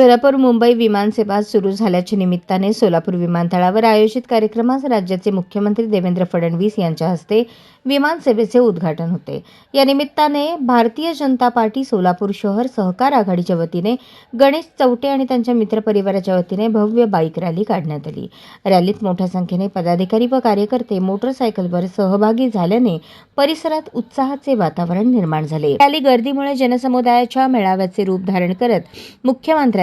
सोलापूर मुंबई विमानसेवा सुरू झाल्याच्या निमित्ताने सोलापूर विमानतळावर आयोजित कार्यक्रमास राज्याचे मुख्यमंत्री देवेंद्र फडणवीस यांच्या हस्ते विमानसेवेचे उद्घाटन होते. या निमित्ताने भारतीय जनता पार्टी सोलापूर शहर सहकार आघाडीच्या वतीने गणेश चौटे आणि त्यांच्या मित्रपरिवाराच्या वतीने भव्य बाईक रॅली काढण्यात आली. रॅलीत मोठ्या संख्येने पदाधिकारी व कार्यकर्ते मोटरसायकलवर सहभागी झाल्याने परिसरात उत्साहाचे वातावरण निर्माण झाले. रॅली गर्दीमुळे जनसमुदायाच्या मेळाव्याचे रूप धारण करत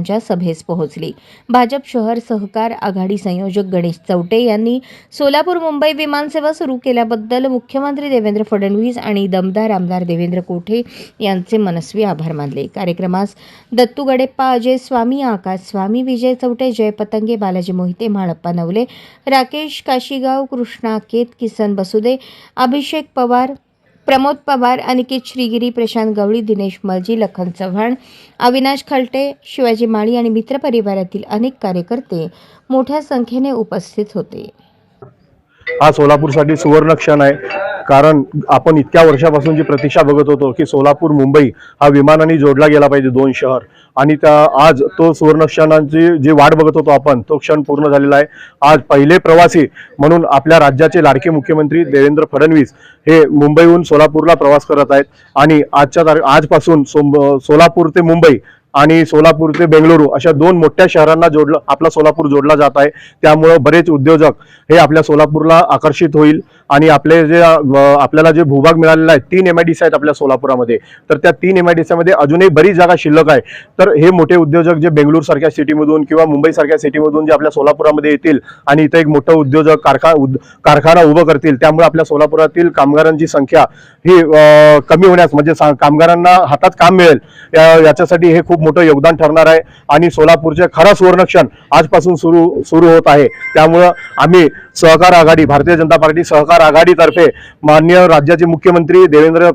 त्यांच्या सभेस पोहोचली. भाजप शहर सहकार आघाडी संयोजक गणेश चौटे यांनी सोलापूर मुंबई विमानसेवा सुरू केल्याबद्दल मुख्यमंत्री देवेंद्र फडणवीस आणि दमदार आमदार देवेंद्र कोठे यांचे मनस्वी आभार मानले. कार्यक्रमास दत्तू गडेप्पा अजय स्वामी आकाश स्वामी विजय चौटे जय पतंगे बालाजी मोहिते म्हाळप्पा नवले राकेश काशीगाव कृष्णा केत किसन बसुदे अभिषेक पवार प्रमोद पवार अनिकेत श्रीगिरी प्रशांत गवळी दिनेश मलजी लखन चव्हाण अविनाश खलटे शिवाजी माळी आणि मित्रपरिवारातील अनेक कार्यकर्ते मोठ्या संख्येने उपस्थित होते. हा सोलापूरसाठी सुवर्ण क्षण आहे. कारण आपण इतक्या वर्षापासून जी प्रतीक्षा बघत होतो की सोलापूर मुंबई हा विमानाने जोडला गेला पाहिजे दोन शहर. आणि त्या आज तो सुवर्ण क्षणांची जी वाट बघत होतो आपण तो क्षण पूर्ण झालेला आहे. आज पहिले प्रवासी म्हणून आपल्या राज्याचे लाडके मुख्यमंत्री देवेंद्र फडणवीस हे मुंबईहून सोलापूरला प्रवास करत आहेत. आणि आजच्या तार आजपासून सोम सोलापूर ते मुंबई आणि सोलापूर ते बेंगळुरू अशा दोन मोठ्या शहरांना जोडलं आपला सोलापूर जोडला जात आहे. त्यामुळं बरेच उद्योजक हे आपल्या सोलापूरला आकर्षित होईल आणि आपले जे आपल्याला जे भूभाग मिळालेला आहे तीन एम आय डी सी आहेत आपल्या सोलापुरामध्ये. तर त्या तीन एम आय डी सीमध्ये अजूनही बरीच जागा शिल्लक आहे. तर हे मोठे उद्योजक जे बेंगलुरू सारख्या सिटीमधून किंवा मुंबईसारख्या सिटीमधून जे आपल्या सोलापुरामध्ये येतील आणि इथं एक मोठं उद्योजक कारखा उद- कारखाना उभं करतील त्यामुळे आपल्या सोलापुरातील कामगारांची संख्या ही कमी होण्यास म्हणजे सा- कामगारांना हातात काम मिळेल. याच्यासाठी हे खूप खूप मोठं योगदान ठरणार आहे. आणि सोलापूरचे खरा सुवर्णक्षण आजपासून सुरू सुरू होत आहे. त्यामुळं आम्ही सहकार आघाडी भारतीय जनता पार्टी सहकार आघाडीतर्फे मान्य राज्याचे मुख्यमंत्री देवेंद्र